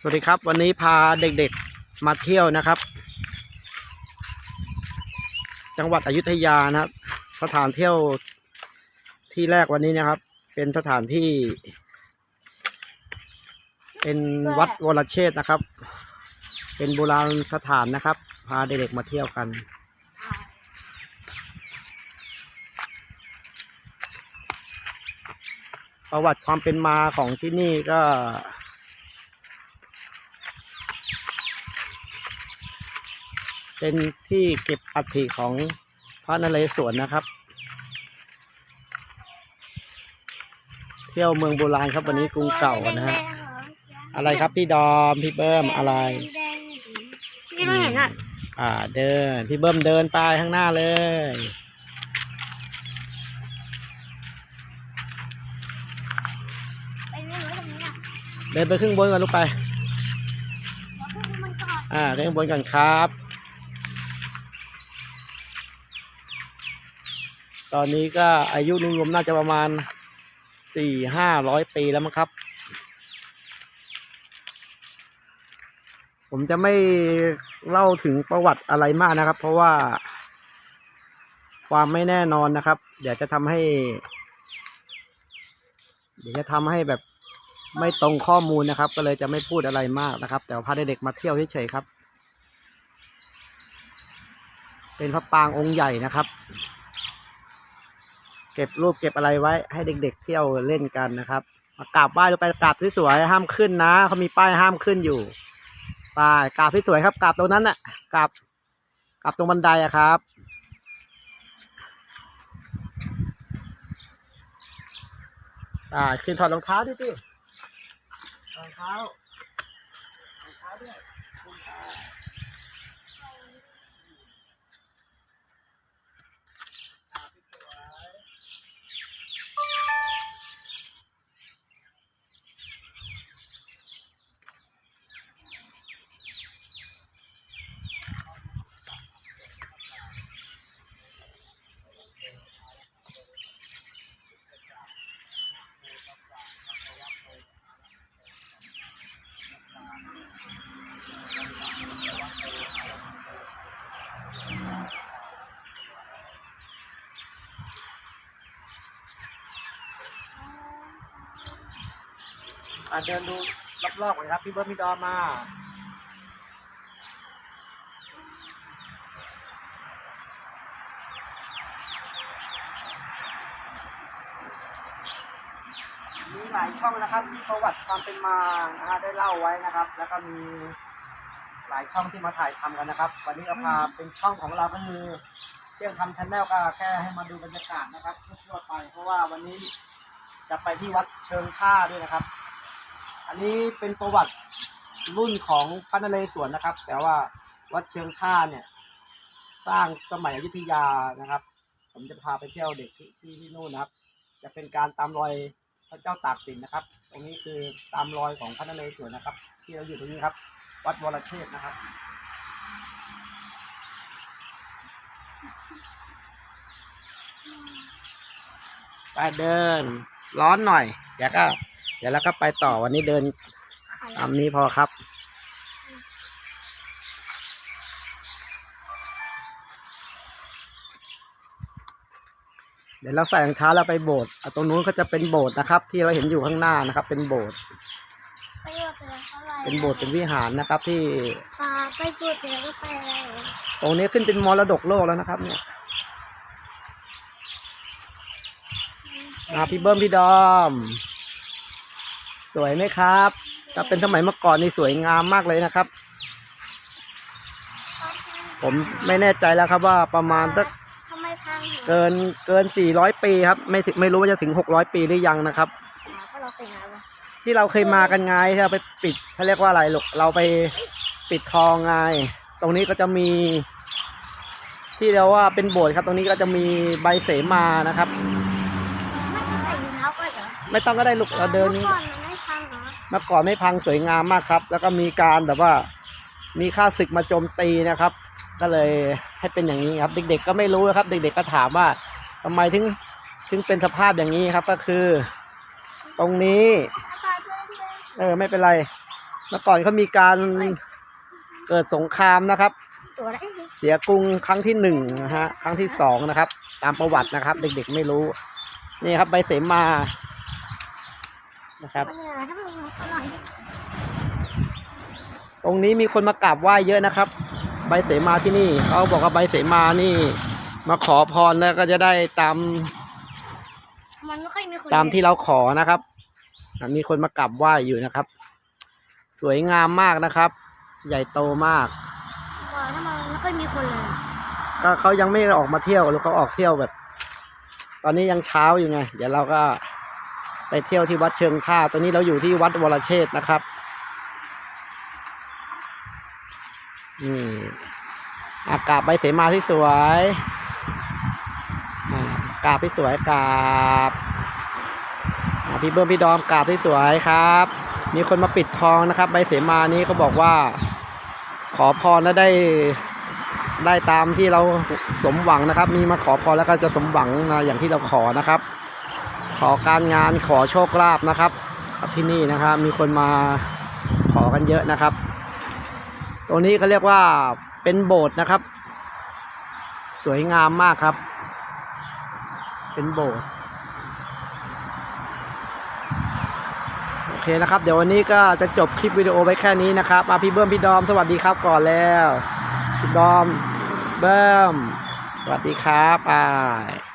สวัสดีครับ วันนี้พาเด็กๆมาเที่ยวนะครับ จังหวัดอยุธยานะครับ สถานเที่ยวที่แรกวันนี้นะครับ เป็นสถานที่ เป็นวัดวรเชษฐ์นะครับ เป็นโบราณสถานนะครับ พาเด็กๆมาเที่ยวกันประวัติความเป็นมาของที่นี่ก็ เป็นที่เก็บอัฐิของพระนเรศวรนะครับ เที่ยวเมืองโบราณครับวันนี้กรุงเก่านะฮะอะไรครับพี่ดอมพี่เบิ้มอะไรพี่ไม่เห็นอะอ่าเดินพี่เบิ้มเดินไปข้างหน้าเลยไปไม่รู้ตรงนี้อะเดินไปขึ้นบนก่อนลูกไปแล้วพวกมันก่อนอ่าขึ้นบนก่อนครับ ตอนนี้ก็อายุรวมๆน่าจะประมาณสี่ห้าร้อยปีแล้วมั้งครับ ผมจะไม่เล่าถึงประวัติอะไรมากนะครับ เพราะว่าความไม่แน่นอนนะครับ เดี๋ยวจะทำให้ เดี๋ยวจะทำให้แบบไม่ตรงข้อมูลนะครับ ก็เลยจะไม่พูดอะไรมากนะครับ แต่พาเด็กๆมาเที่ยวเฉยๆครับ เป็นพระปางองค์ใหญ่นะครับ เก็บรูปเก็บอะไรไว้ให้เด็ก ๆ เที่ยวเล่นกันนะครับ มากราบไหว้ดูไปกราบที่สวยห้ามขึ้นนะเขามีป้ายห้ามขึ้นอยู่ไปกราบที่สวยครับกราบตรงนั้นน่ะกราบกราบตรงบันไดอะครับอ่าขึ้นถอดรองเท้าดิพี่รองเท้ารองเท้าด้วยรองเท้าอ่าพี่สวย อ่าเดินดูรอบๆก่อนครับ พี่เบิร์ดพี่ดอมามีหลายช่องนะครับที่ประวัติความเป็นมานะฮะได้เล่าไว้นะครับ แล้วก็มีหลายช่องที่มาถ่ายทำกันนะครับ วันนี้ก็พาเป็นช่องของเราก็คือเที่ยงทำชาแนลก็แค่ให้มาดูบรรยากาศนะครับทั่วไป เพราะว่าวันนี้จะไปที่วัดเชิงท่าด้วยนะครับ อันนี้เป็นประวัติรุ่นของพระนเรศวรนะครับ แต่ว่าวัดเชิงท่าเนี่ย สร้างสมัยอยุธยานะครับ ผมจะพาไปเที่ยวเด็กที่ที่ที่นู่นนะครับ จะเป็นการตามรอยพระเจ้าตากสินนะครับ ตรงนี้คือตามรอยของพระนเรศวรนะครับ ที่เราอยู่ตรงนี้ครับ วัดวรเชษฐ์นะครับไปเดิน ร้อนหน่อยเดี๋ยวก็ เดี๋ยวแล้วก็ไปต่อวันนี้เดินตามนี้พอครับเดี๋ยวเราใส่รองเท้าแล้วไปโบสถ์อะตรงนู้นก็จะเป็นโบสถ์นะครับ ที่เราเห็นอยู่ข้างหน้านะครับ เป็นโบสถ์ไปโบสถ์เสร็จแล้วก็ไปเป็นโบสถ์เป็นวิหารนะครับ ที่ปาไปโบสถ์เสร็จแล้วก็ไปอะไรเหรอตรงนี้ขึ้นเป็นมรดกโลกแล้วนะครับ เนี่ยอะพี่เบิ้มพี่ดอม สวยไหมครับถ้าเป็นสมัยเมื่อก่อนนี่สวยงามมากเลยนะครับ ผมไม่แน่ใจแล้วครับว่าประมาณสักทำไมพังหัวเกินเกิน 400 ปีครับ ไม่ถึงไม่รู้ว่าจะถึง 600 ปีหรือยังนะครับอ๋อก็เราไปไหนวะที่เราเคยมากันไงที่เราไปปิดเขาเรียกว่าอะไรลูกเราไปปิดทองไง ตรงนี้ก็จะมี ที่เราว่าเป็นโบสถ์ครับ ตรงนี้ก็จะมีใบเสมานะครับ ไม่ต้องใส่รองเท้าก็เหรอไม่ต้องก็ได้ลูกเราเดินมื่อก่อนมันไม่พัง เมื่อก่อนไม่พังสวยงามมากครับ แล้วก็มีการแบบว่ามีค่าศึกมาโจมตีนะครับ ก็เลยให้เป็นอย่างนี้ครับ เด็ก ๆ ก็ไม่รู้นะครับ เด็ก ๆ ก็ถามว่าทำไมถึงถึงเป็นสภาพอย่างนี้ครับก็คือ ตรงนี้ เออไม่เป็นไร เมื่อก่อนเขามีการเกิดสงครามนะครับ เสียกรุงครั้งที่หนึ่งนะฮะครั้งที่สองนะครับ ตามประวัตินะครับ เด็กๆไม่รู้ นี่ครับใบเสมา นะครับมันเนี่ยถ้ามึงอร่อยตรงนี้มีคนมากราบไหว้เยอะนะครับ ใบเสมาที่นี่เขาบอกว่าใบเสมานี่ มาขอพรแล้วก็จะได้ตามมันไม่ค่อยมีคนตามที่เราขอนะครับอะมีคนมากราบไหว้อยู่นะครับ สวยงามมากนะครับ ใหญ่โตมากว่าถ้ามันไม่ค่อยมีคนเลย ก็เขายังไม่ออกมาเที่ยวหรือเขาออกเที่ยวแบบ ตอนนี้ยังเช้าอยู่ไง เดี๋ยวเราก็ ไปเที่ยวที่วัดเชิงท่าตอนนี้เราอยู่ที่วัดวรเชษฐ์นะครับนี่อากาศใบเสมาที่สวยอากาบที่สวยกาบพี่เบิ้มพี่ดอมกาบที่สวยครับ มีคนมาปิดทองนะครับ ใบเสมานี้เขาบอกว่า ขอพรแล้วได้ได้ตามที่เราสมหวังนะครับ มีมาขอพรแล้วก็จะสมหวังนะอย่างที่เราขอนะครับ ขอการงานขอโชคลาภนะครับที่นี่นะครับมีคนมาขอกันเยอะนะครับ ตรงนี้เขาเรียกว่าเป็นโบสถ์นะครับ สวยงามมากครับ เป็นโบสถ์โอเคนะครับ เดี๋ยววันนี้ก็จะจบคลิปวิดีโอไว้แค่นี้นะครับมาพี่เบิ้มพี่ดอมสวัสดีครับก่อนแล้วพี่บอมเบิ้มสวัสดีครับอ่าย